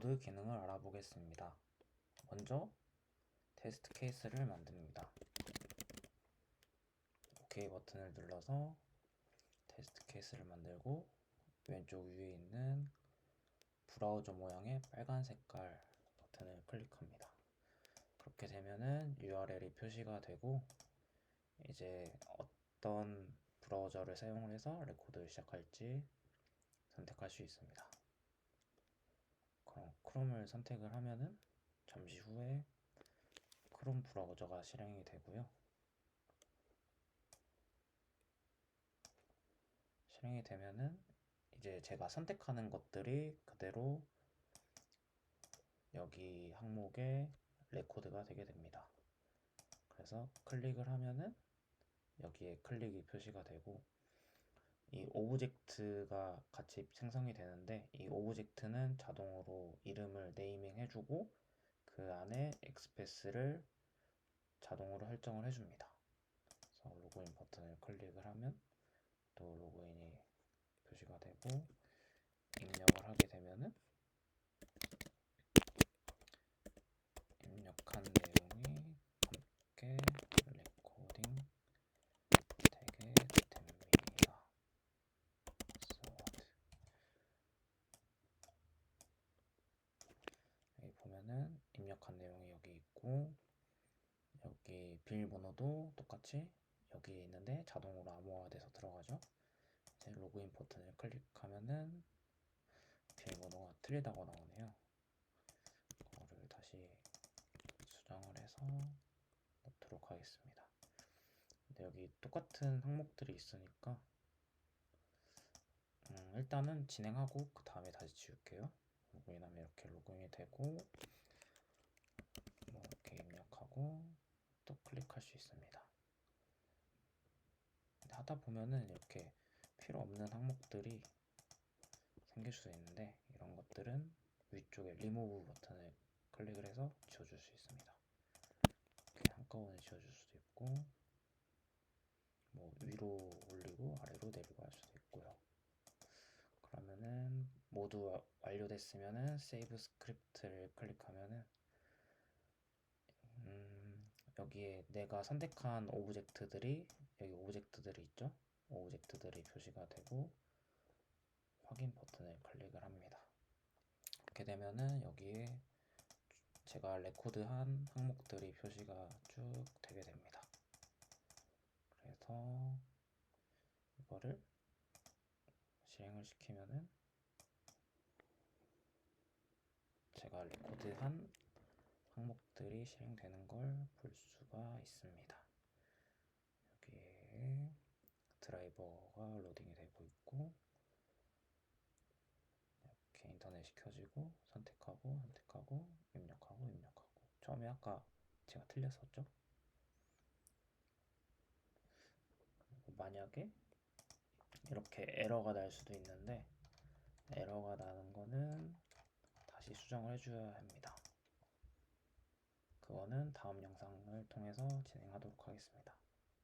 레코드 기능을 알아보겠습니다. 먼저 테스트 케이스를 만듭니다. OK 버튼을 눌러서 테스트 케이스를 만들고 왼쪽 위에 있는 브라우저 모양의 빨간 색깔 버튼을 클릭합니다. 그렇게 되면은 URL이 표시가 되고 이제 어떤 브라우저를 사용을 해서 레코드를 시작할지 선택할 수 있습니다. 크롬을 선택을 하면은 잠시 후에 크롬 브라우저가 실행이 되고요. 실행이 되면은 이제 제가 선택하는 것들이 그대로 여기 항목에 레코드가 되게 됩니다. 그래서 클릭을 하면은 여기에 클릭이 표시가 되고 이 오브젝트가 같이 생성이 되는데 이 오브젝트는 자동으로 이름을 네이밍 해주고 그 안에 엑스패스를 자동으로 설정을 해줍니다. 그래서 로그인 버튼을 클릭을 하면 또 로그인이 표시가 되고 입력을 하게 되면은 입력한 내용이 함께 레코딩 되게 됩니다. 소드. 여기 보면은 입력한 내용이 여기 있고 여기 비밀번호도 똑같이 여기 있는데 자동으로 암호화돼서 들어가죠. 이제 로그인 버튼을 클릭하면은 비밀번호가 틀리다고 나오네요. 그거를 다시 수정을 해서 넣도록 하겠습니다. 근데 여기 똑같은 항목들이 있으니까 음, 일단은 진행하고 그 다음에 다시 지울게요. 로그인하면 이렇게 로그인이 되고 뭐 이렇게 입력하고 또 클릭할 수 있습니다. 하다 보면은 이렇게 필요 없는 항목들이 생길 수 있는데 이런 것들은 위쪽에 리무브 버튼을 클릭을 해서 지워줄 수 있습니다. 이렇게 한꺼번에 지워줄 수도 있고 뭐 위로 올리고 아래로 내리고 할 수도 있고요. 그러면은 모두 완료됐으면은 세이브 스크립트를 클릭하면은 음, 여기에 내가 선택한 오브젝트들이 여기 오브젝트들이 있죠? 오브젝트들이 표시가 되고 확인 버튼을 클릭을 합니다. 이렇게 되면은 여기에 제가 레코드한 항목들이 표시가 쭉 되게 됩니다. 그래서 이거를 실행을 시키면은 제가 레코드한 항목들이 실행되는 걸 볼 수가 있습니다. 여기에 드라이버가 로딩이 되고 있고 이렇게 인터넷이 켜지고 선택하고 선택하고 입력하고 입력하고 처음에 아까 제가 틀렸었죠? 만약에 이렇게 에러가 날 수도 있는데 에러가 나는 거는 다시 수정을 해줘야 합니다. 그거는 다음 영상을 통해서 진행하도록 하겠습니다.